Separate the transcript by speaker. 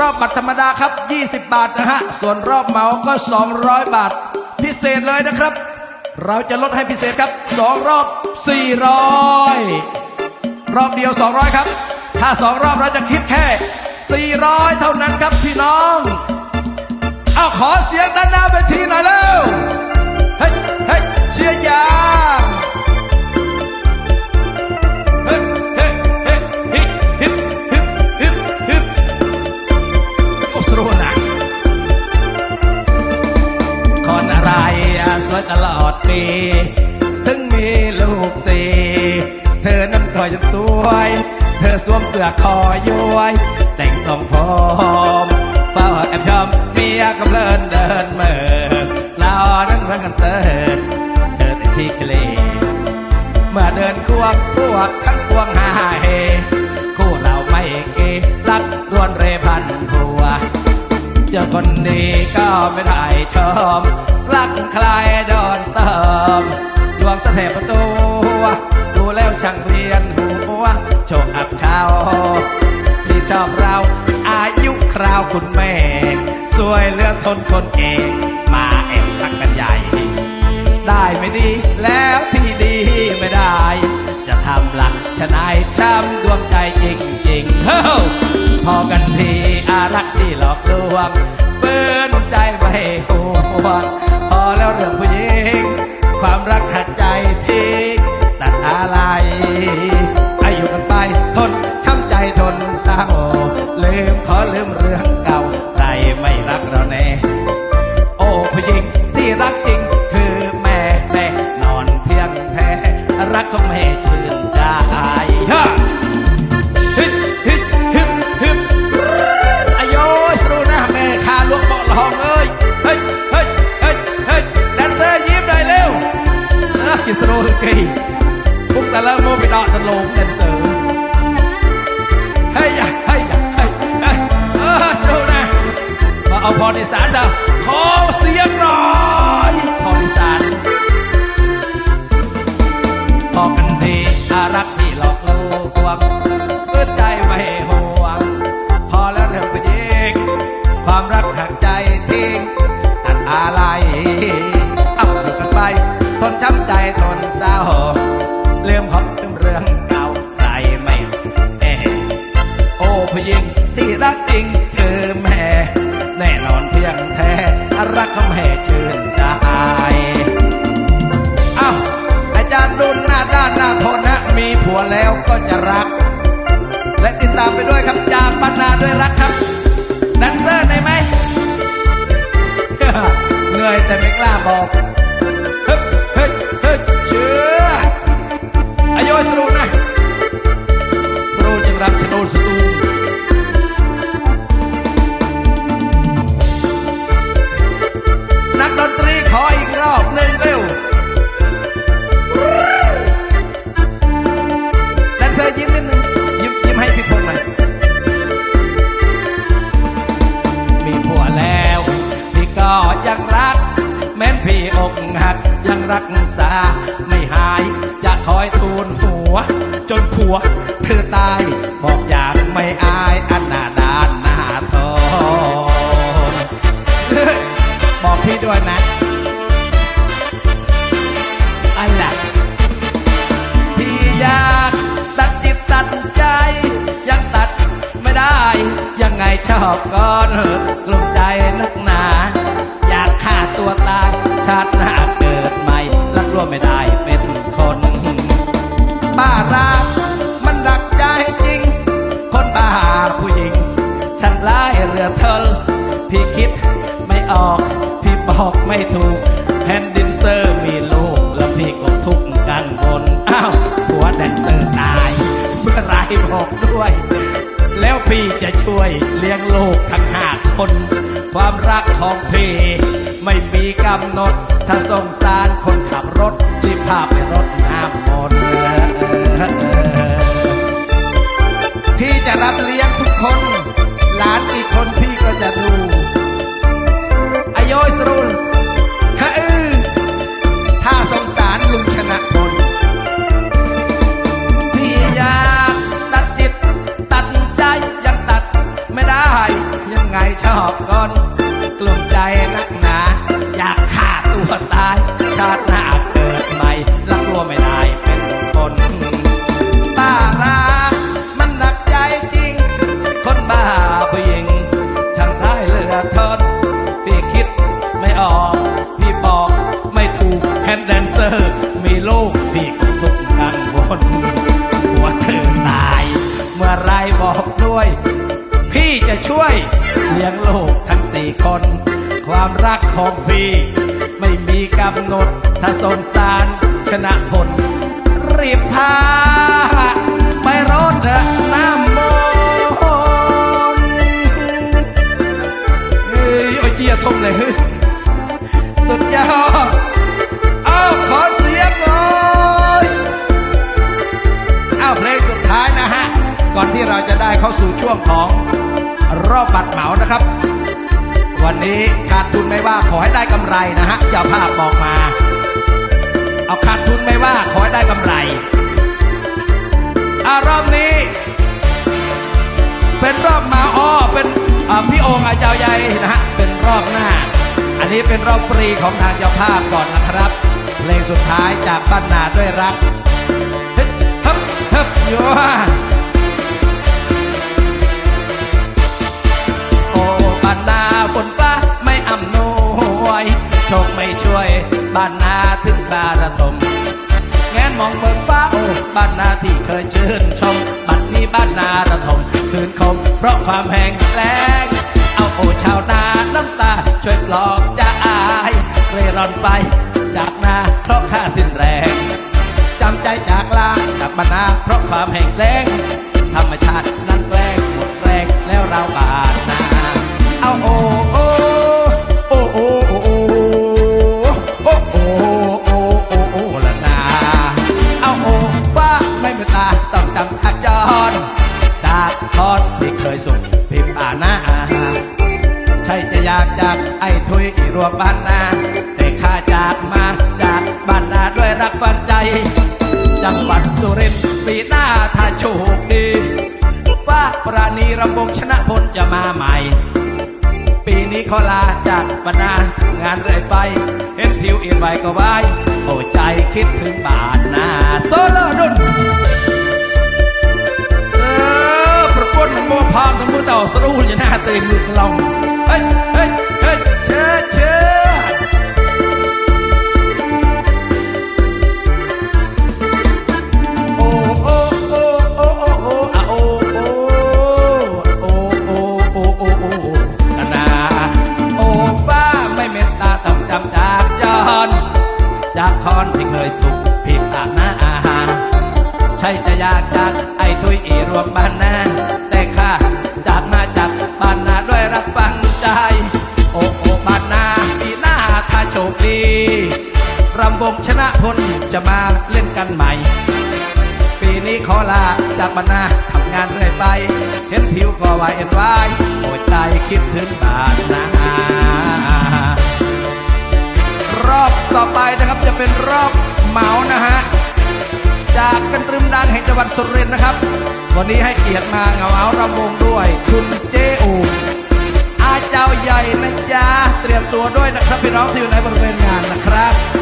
Speaker 1: รอบบัตรธรรมดาครับ 20 บาทนะฮะ ส่วนรอบเหมาก็ 200 บาท พิเศษเลยนะครับ เราจะลดให้พิเศษครับ 2 รอบ 400 รอบเดียว 200 ครับ ถ้า 2 รอบเราจะคิดแค่ 400 เท่านั้นครับพี่น้อง ตลอดปี ถึงมีลูกสี่เธอนั้นก็ยังสวย เธอสวมเสื้อคอย้วย แต่งทรงผมเฝ้าแอบชมเมียกำเลินเดินเมื่อเรานั้นเหมือนกันเสิร์ตเธอแต่ที่เคลเมื่อเดินควงพวกทั้งพวงหาเฮ เจอคนดีก็ไม่ได้ชมรักใครโดนเติมดวงเสถียรประตูดูแล้วช่างเวียนหัวโชคอับเช้าที่ชอบเราอายุคราวคุณแม่สวยเลือทนคนเก่งมาแอบทักกันใหญ่ ได้ไม่ดีแล้วที่ดีไม่ได้ จะทำหลักชนายช้ำดวงใจจริงจริงๆเฮ้าพอกันทีอารักที่หลอกลวง บ้านพอแล้วเรื่องผู้หญิง ความรักหัดใจ เอาพรอีสานดาวขอเสียงหน่อย จะรัก และติดตามไปด้วยครับจากปันนาด้วยรัก จนผัว เธอตายบอกอย่างไม่อายอันหน้าด้านหน้าทอนบอกพี่ด้วยนะอะไรพี่อยากตัดจิตตัดใจ ยังตัดไม่ได้ ยังไงชอบก่อนกลุ้มใจนักหนา อยากฆ่าตัวตายชาติหน้าเกิดใหม่รักร่วมไม่ได้เป็น ฉันร้ายเรือเทลพี่คิดไม่ออก พี่บอกไม่ถูกแผ่นดินเซอร์มีลูก แล้วพี่ก็ทุกข์กังวลอ้าวหัวแดนเซอร์ตาย เมื่อไรบอกด้วย แล้วพี่จะช่วยเลี้ยงลูกทั้งห้าคน ความรักของพี่ไม่มีกำหนด ถ้าสงสารคนขับรถรีบพาไปรถน้ำมนต์ ชาติหน้าเกิดใหม่รักลัวไม่ได้เป็นคนบ้ารามันหนักใจจริง คนบ้าผู้หญิงช่างได้เลือดทนพี่คิดไม่ออก พี่บอกไม่ถูกแคนด์แดนเซอร์ มีลูกพี่ก็ทุกกังวลหัวเธอตาย เมื่อไรบอกด้วย พี่จะช่วยเลี้ยงลูกทั้งสี่คน ความรักของพี่ ไม่มีกำหนด ถ้าสงสารชนะผล รีบพา ไปรดน้ำมนต์เฮ้ยโอ้ยเจียทงเลยสุดยอดเอาขอเสียงหน่อยเอาเพลงสุดท้ายนะฮะ ก่อนที่เราจะได้เข้าสู่ช่วงของรอบบัตรเหมานะครับ วันนี้ขาดทุนไม่ว่าขอให้ได้กำไรนะฮะเจ้าภาพบอกมา เอาขาดทุนไม่ว่าขอให้ได้กำไรอารอบนี้ เป็นรอบมาอ้อเป็นพี่องอาเจ้าใหญ่นะฮะเป็นรอบหน้า อันนี้เป็นรอบฟรีของทางเจ้าภาพก่อนนะครับ เพลงสุดท้ายจากบ้านนาด้วยรักฮึบฮึบโยโบ้านนาถึงคราระทมแงนมองเบิ่งฟ้าโอ้บ้านนาที่เคยชื่นชม บัดนี้บ้านนาระทมคืนคม เพราะความแห้งแล้งเอาโอ้ชาวนาน้ำตา ช่วยปลอบจะอายเร่ร่อนไป จากนาเพราะข้าสิ้นแรงจำใจจากลาจากบ้านนาเพราะความแห้งแล้งธรรมชาตินั้นแกล้งหมดแรงแล้วเราบาดนาเอาโอ้ นีรำวงชนะพลจะมาใหม่ ปีนี้ขอลาจากบรรณางานเรื่อยไป เห็นผิวอินไว้ก็ไว้โอ้ใจคิดถึงบ้านนาโซโลดุนเออประกวดมันโมพามทั้งมือเต่าสรู้อย่าหน้าตื่นมือกลองเฮ้ย ป้านนาทำงานเรื่อยไป เห็นผิวก็วายเอ็นวายโอ้ใจคิดถึงบ้านนารอบต่อไปนะครับจะเป็นรอบเหมานะฮะจากกันตรึมดังแห่งจังหวัดสุรินทร์นะครับ วันนี้ให้เกียรติมาเงาเอารำวงด้วย คุณเจอูอาเจ้าใหญ่นะจ๊ะเตรียมตัวด้วยนะครับพี่น้องที่อยู่ในบริเวณงานนะครับ